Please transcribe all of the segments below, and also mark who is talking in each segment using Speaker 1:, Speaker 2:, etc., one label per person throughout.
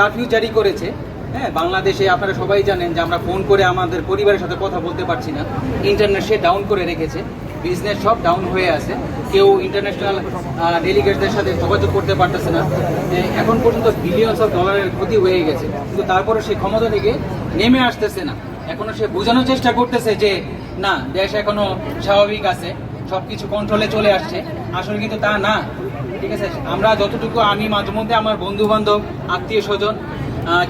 Speaker 1: Curfew জারি করেছে। হ্যাঁ বাংলাদেশে আপনারা সবাই জানেন যে আমরা ফোন করে আমাদের পরিবারের সাথে কথা বলতে পারছি না। ইন্টারনেট সে ডাউন করে রেখেছে। বিজনেস সব ডাউন হয়ে আছে। কেউ ইন্টারন্যাশনাল ডেলিগেটদের সাথে যোগাযোগ করতে পারতেছে না। এখন পর্যন্ত বিলিয়নস অফ ডলারের ক্ষতি হয়ে গেছে। কিন্তু তারপরে সে ক্ষমতা থেকে নেমে আসতেছে না। এখনও সে বোঝানোর চেষ্টা করতেছে যে, না, দেশ এখনও স্বাভাবিক আছে। সবকিছু কন্ট্রোলে চলে আসছে। আসলে কিন্তু তা না। ঠিক আছে? আমরা যতটুকু আমি মাঝে মধ্যে আমার বন্ধু বান্ধব আত্মীয় স্বজন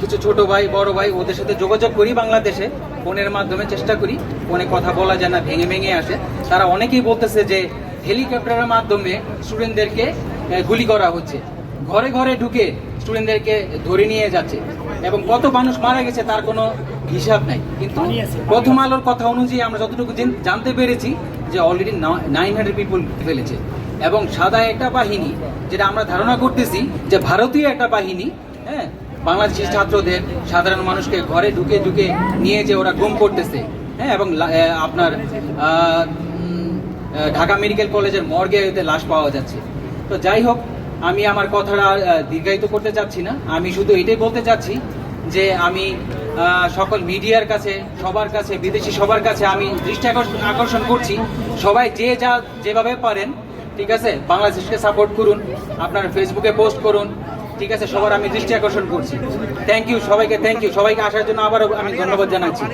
Speaker 1: কিছু ছোট ভাই, বড় ভাই, ওদের সাথে যোগাযোগ করি বাংলাদেশে। ফোনের মাধ্যমে চেষ্টা করি। ফোনে কথা বলা যায় না ভেঙে ভেঙে আসে। তারা অনেকেই বলতেছে যে, হেলিকপ্টারের মাধ্যমে স্টুডেন্টদেরকে গুলি করা হচ্ছে। ঘরে ঘরে ঢুকে স্টুডেন্টদেরকে ধরে নিয়ে যাচ্ছে। এবং কত মানুষ মারা গেছে তার কোনো হিসাব নাই। কিন্তু প্রথম আলোর কথা অনুযায়ী আমরা যতটুকু জানতে পেরেছি যে অলরেডি নাইন হান্ড্রেড পিপুল ফেলেছে। এবং সাদা একটা বাহিনী যেটা আমরা ধারণা করতেছি যে ভারতীয় একটা বাহিনী হ্যাঁ বাংলাদেশি ছাত্রদের সাধারণ মানুষকে ঘরে ঢুকে ঢুকে নিয়ে যে ওরা গুম করতেছে হ্যাঁ এবং আপনার ঢাকা মেডিকেল কলেজের মর্গে এতে লাশ পাওয়া যাচ্ছে। তো যাই হোক আমি আমার কথাটা দীর্ঘায়িত করতে চাচ্ছি না। আমি শুধু এটাই বলতে চাচ্ছি যে আমি সকল মিডিয়ার কাছে, সবার কাছে, বিদেশি সবার কাছে আমি দৃষ্টি আকর্ষণ- করছি। সবাই যে যা যেভাবে পারেন, ঠিক আছে? বাংলাদেশকে সাপোর্ট করুন, আপনার ফেসবুকে পোস্ট করুন, ঠিক আছে? সবার আমি দৃষ্টি আকর্ষণ করছি। থ্যাংক ইউ সবাইকে থ্যাংক ইউ সবাইকে আসার জন্য আবারও আমি ধন্যবাদ জানাচ্ছি।